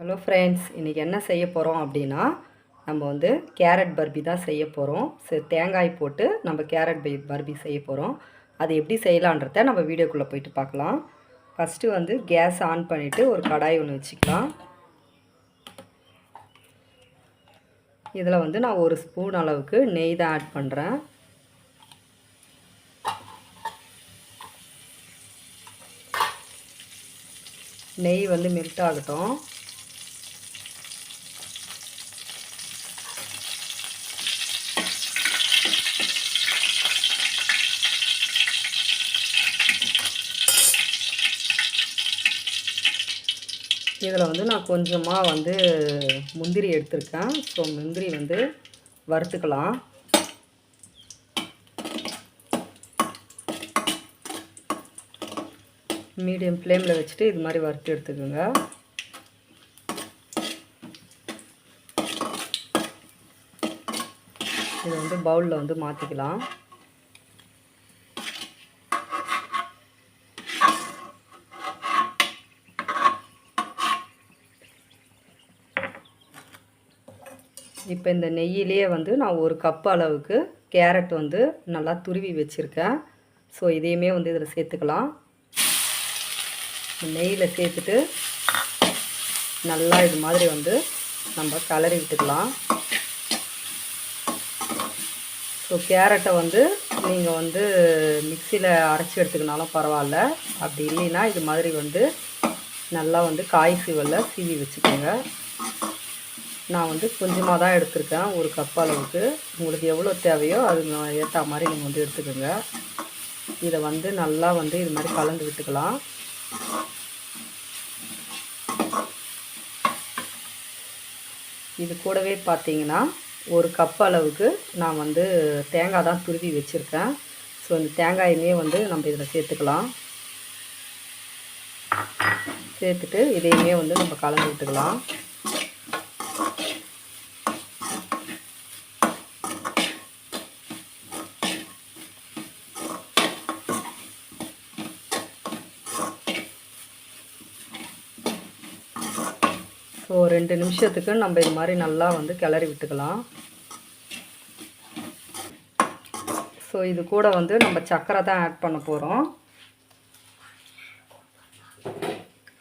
Hello friends இன்றைக்கி என்ன செய்ய போகிறோம் அப்படின்னா நம்ம வந்து கேரட் பர்பி தான் செய்ய போகிறோம் சரி தேங்காய் போட்டு நம்ம கேரட் பை பர்பி செய்ய போகிறோம் அது எப்படி செய்யலான்றத நம்ம வீடியோக்குள்ளே போயிட்டு பார்க்கலாம். ஃபஸ்ட்டு வந்து கேஸ் ஆன் பண்ணிவிட்டு ஒரு கடாய் ஒன்று வச்சுக்கலாம். இதில் வந்து நான் ஒரு ஸ்பூன் அளவுக்கு நெய் தான் ஆட் பண்ணுறேன் நெய் வந்து மெல்ட் ஆகட்டும். இதில் வந்து நான் கொஞ்சமாக வந்து முந்திரி எடுத்திருக்கேன். ஸோ முந்திரி வந்து வறுத்துக்கலாம். மீடியம் ஃப்ளேமில் வச்சுட்டு இது மாதிரி வறுத்து எடுத்துக்கோங்க. இதை வந்து பவுலில் வந்து மாற்றிக்கலாம் இப்போ இந்த நெய்யிலேயே வந்து நான் ஒரு கப் அளவுக்கு கேரட் வந்து நல்லா துருவி வச்சுருக்கேன். ஸோ இதையுமே வந்து இதில் சேர்த்துக்கலாம். நெய்யில் சேர்த்துட்டு நல்லா இது மாதிரி வந்து நம்ம கலரி விட்டுக்கலாம். ஸோ கேரட்டை வந்து நீங்கள் வந்து மிக்சியில் அரைச்சி எடுத்துக்கினாலும் பரவாயில்ல. அப்படி இல்லைன்னா இது மாதிரி வந்து நல்லா வந்து காய் சீவலில் சீவி வச்சுக்கோங்க. நான் வந்து கொஞ்சமாக தான் எடுத்திருக்கேன். ஒரு கப் அளவுக்கு. உங்களுக்கு எவ்வளோ தேவையோ அது ஏற்ற மாதிரி நீங்கள் வந்து எடுத்துக்கோங்க. இதை வந்து நல்லா வந்து இது மாதிரி கலந்து விட்டுக்கலாம். இது கூடவே பார்த்தீங்கன்னா ஒரு கப் அளவுக்கு நான் வந்து தேங்காய் தான் துருவி வச்சுருக்கேன். ஸோ இந்த தேங்காயுமே வந்து நம்ம இதில் சேர்த்துக்கலாம். சேர்த்துட்டு இதையுமே வந்து நம்ம கலந்து விட்டுக்கலாம். ஸோ ரெண்டு நிமிஷத்துக்கு நம்ம இது மாதிரி நல்லா வந்து கிளறி விட்டுக்கலாம். ஸோ இது கூட வந்து நம்ம சர்க்கரை தான் ஆட் பண்ண போகிறோம்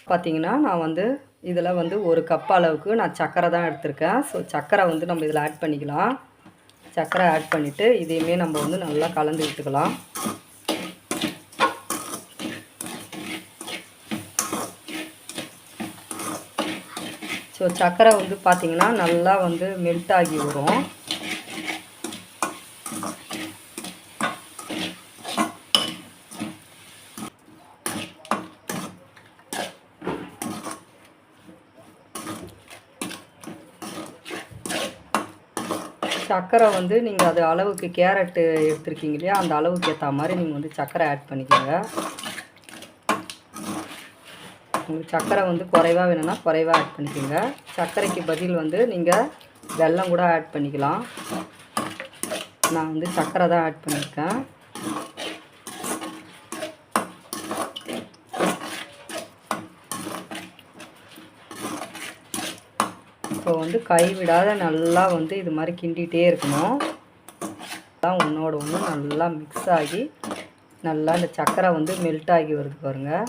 பார்த்தீங்கன்னா நான் வந்து இதில் வந்து ஒரு கப் அளவுக்கு நான் சர்க்கரை தான் எடுத்திருக்கேன். ஸோ சர்க்கரை வந்து நம்ம இதில் ஆட் பண்ணிக்கலாம். சர்க்கரை ஆட் பண்ணிவிட்டு இதையுமே நம்ம வந்து நல்லா கலந்து விட்டுக்கலாம். ஸோ சர்க்கரை வந்து பார்த்திங்கன்னா நல்லா வந்து மெல்ட் ஆகி வரும். சர்க்கரை வந்து நீங்கள் அது அளவுக்கு கேரட்டு எடுத்துருக்கீங்க இல்லையா? அந்த அளவுக்கு ஏற்ற மாதிரி நீங்கள் வந்து சர்க்கரை ஆட் பண்ணிக்கோங்க. உங்களுக்கு சர்க்கரை வந்து குறைவாக வேணும்னா குறைவாக ஆட் பண்ணிக்கோங்க. சர்க்கரைக்கு பதில் வந்து நீங்கள் வெல்லம் கூட ஆட் பண்ணிக்கலாம். நான் வந்து சர்க்கரை தான் ஆட் பண்ணியிருக்கேன் இப்போ வந்து கைவிடாத நல்லா வந்து இது மாதிரி கிண்டிகிட்டே இருக்கணும். தான் ஒன்றோட ஒன்று நல்லா மிக்ஸ் ஆகி நல்லா இந்த சர்க்கரை வந்து மெல்ட் ஆகி வருது பாருங்கள்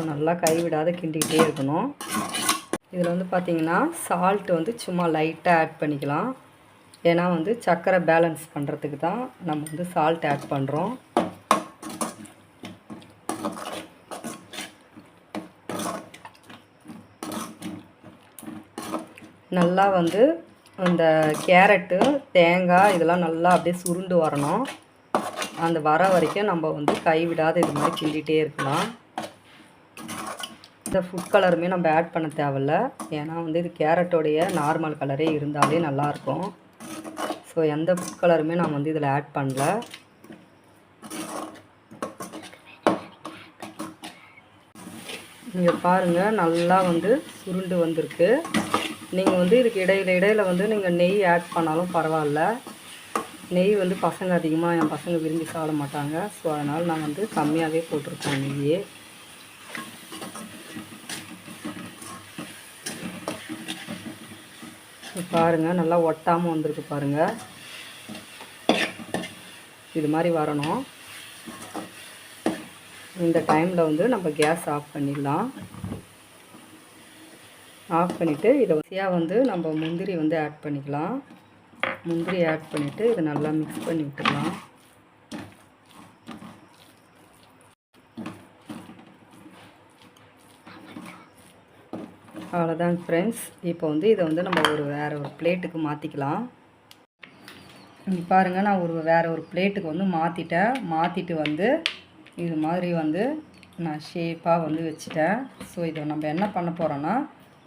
ஸோ நல்லா கைவிடாத கிண்டிக்கிட்டே இருக்கணும். இதில் வந்து பார்த்திங்கன்னா சால்ட்டு வந்து சும்மா லைட்டாக ஆட் பண்ணிக்கலாம். ஏன்னா வந்து சர்க்கரை பேலன்ஸ் பண்ணுறதுக்கு தான் நம்ம வந்து சால்ட் ஆட் பண்ணுறோம் நல்லா வந்து அந்த கேரட்டு தேங்காய் இதெல்லாம் நல்லா அப்படியே சுருண்டு வரணும். அந்த வர வரைக்கும் நம்ம வந்து கைவிடாத இது மாதிரி கிண்டிகிட்டே இருக்கலாம். இந்த ஃபுட் கலருமே நம்ம ஆட் பண்ண தேவையில்ல. ஏன்னா வந்து இது கேரட்டோடைய நார்மல் கலரே இருந்தாலே நல்லாயிருக்கும். ஸோ எந்த ஃபுட் கலருமே நான் வந்து இதில் ஆட் பண்ணல. நீங்கள் பாருங்கள் நல்லா வந்து சுருண்டு வந்திருக்கு. நீங்கள் வந்து இதுக்கு இடையில இடையில் வந்து நீங்கள் நெய் ஆட் பண்ணாலும் பரவாயில்ல. நெய் வந்து பசங்க அதிகமாக என் பசங்க விரும்பி சாப்பிட மாட்டாங்க. ஸோ அதனால் நான் வந்து கம்மியாகவே போட்டிருக்கேன் நெய்யே. பாருங்கள் நல்லா ஒட்டாமல் வந்திருக்கு பாருங்கள் இது மாதிரி வரணும். இந்த டைமில் வந்து நம்ம கேஸ் ஆஃப் பண்ணிடலாம். ஆஃப் பண்ணிவிட்டு இதை வசதியாக வந்து நம்ம முந்திரி வந்து ஆட் பண்ணிக்கலாம். முந்திரி ஆட் பண்ணிவிட்டு இதை நல்லா மிக்ஸ் பண்ணி விட்டுடலாம். அவ்வளோதாங்க ஃப்ரெண்ட்ஸ் இப்போ வந்து இதை வந்து நம்ம ஒரு வேறு ஒரு பிளேட்டுக்கு மாற்றிக்கலாம் இங்கே பாருங்கள் நான் ஒரு வேறு ஒரு பிளேட்டுக்கு வந்து மாற்றிட்டேன் மாற்றிட்டு வந்து இது மாதிரி வந்து நான் ஷேப்பாக வந்து வச்சுட்டேன். ஸோ இதை நம்ம என்ன பண்ண போகிறோன்னா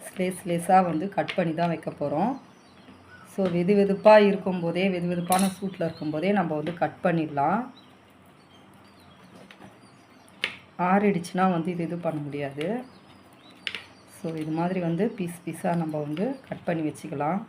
ஸ்லேஸ் ஸ்லேஸாக வந்து கட் பண்ணி தான் வைக்க போகிறோம் ஸோ வெது வெதுப்பாக இருக்கும்போதே வெது வெதுப்பான சூட்டில் இருக்கும்போதே நம்ம வந்து கட் பண்ணிடலாம். ஆறிடுச்சுன்னா வந்து இது இது பண்ண முடியாது. ஸோ இது மாதிரி வந்து பீஸ் பீஸாக நம்ம வந்து கட் பண்ணி வச்சுக்கலாம்.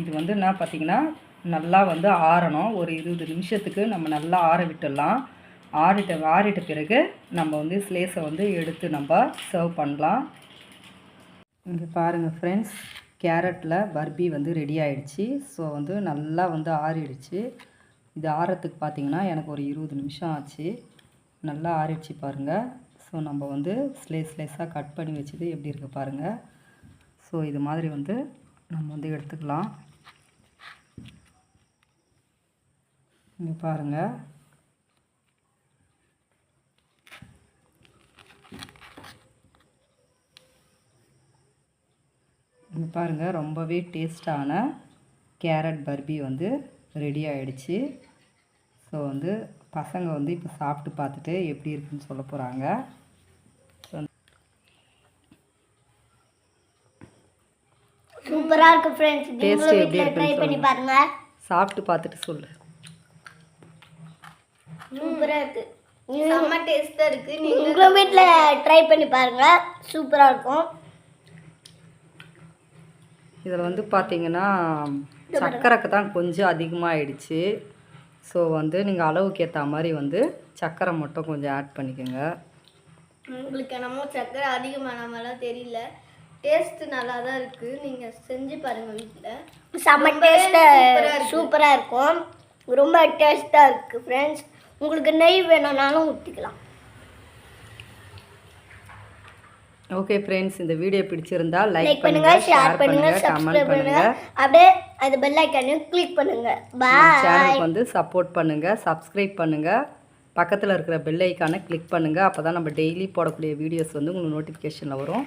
இது வந்து என்ன பார்த்தீங்கன்னா நல்லா வந்து ஆறணும். ஒரு இருபது நிமிஷத்துக்கு நம்ம நல்லா ஆற விட்டுடலாம். ஆறிட்ட ஆறிட்ட பிறகு நம்ம வந்து ஸ்லேஸை வந்து எடுத்து நம்ம சர்வ் பண்ணலாம். இங்கே பாருங்கள் ஃப்ரெண்ட்ஸ் கேரட்டில் பர்பி வந்து ரெடி ஆகிடுச்சி ஸோ வந்து நல்லா வந்து ஆறிடுச்சு. இது ஆறத்துக்கு பார்த்தீங்கன்னா எனக்கு ஒரு இருபது நிமிஷம் ஆச்சு. நல்லா ஆறிடுச்சு பாருங்கள் ஸோ நம்ம வந்து ஸ்லேஸ் ஸ்லேஸாக கட் பண்ணி வச்சது எப்படி இருக்குது பாருங்கள் ஸோ இது மாதிரி வந்து நம்ம வந்து எடுத்துக்கலாம். இங்கே பாருங்கள் இங்கே பாருங்கள் ரொம்பவே டேஸ்டான கேரட் பர்பி வந்து ரெடி ஆகிடுச்சி ஸோ வந்து பசங்க வந்து இப்போ சாப்பிட்டு பார்த்துட்டு எப்படி இருக்குன்னு சொல்ல போகிறாங்க சூப்பரா இருக்கு ஃப்ரெண்ட்ஸ் நீங்களும் எப்படி வீட்ல ட்ரை பண்ணி. பாருங்க. சாப்பிட்டு பார்த்துட்டு சொல்லு. சூப்பரா இருக்கு. செம்ம டேஸ்டா இருக்கு. நீங்க நீங்களும் வீட்ல ட்ரை பண்ணி பாருங்க. சூப்பரா இருக்கும். இதில் வந்து பார்த்தீங்கன்னா சர்க்கரைக்கு தான் கொஞ்சம் அதிகமாகிடுச்சு ஸோ வந்து நீங்கள் அளவுக்கு ஏற்ற மாதிரி வந்து சர்க்கரை மட்டும் கொஞ்சம் ஆட் பண்ணிக்கோங்க. உங்களுக்கு என்னமோ சக்கரை அதிகமான மாதிரிலாம் தெரியல. டேஸ்ட் நல்லா தான் இருக்கு. நீங்க செஞ்சு பாருங்க வீட்ல. செம்ம ரொம்பவே டேஸ்டா சூப்பரா இருக்கு. சூப்பரா இருக்கும். ரொம்ப டேஸ்டா இருக்கு ஃப்ரெண்ட்ஸ் உங்களுக்கு நெய் வேணும்னாலும் ஊற்றிக்கலாம் ஓகே ஃப்ரெண்ட்ஸ் இந்த வீடியோ பிடிச்சிருந்தா லைக் பண்ணுங்க ஷேர் பண்ணுங்க சப்ஸ்கிரைப் பண்ணுங்க. அப்படியே அந்த பெல் ஐக்கானையும் கிளிக் பண்ணுங்க. பாய் சேனலுக்கு வந்து சப்போர்ட் பண்ணுங்கள் சப்ஸ்கிரைப் பண்ணுங்கள் பக்கத்தில் இருக்கிற பெல் ஐக்கானை கிளிக் பண்ணுங்கள் அப்போ தான் நம்ம டெய்லி போடக்கூடிய வீடியோஸ் வந்து உங்களுக்கு நோட்டிஃபிகேஷனில் வரும்.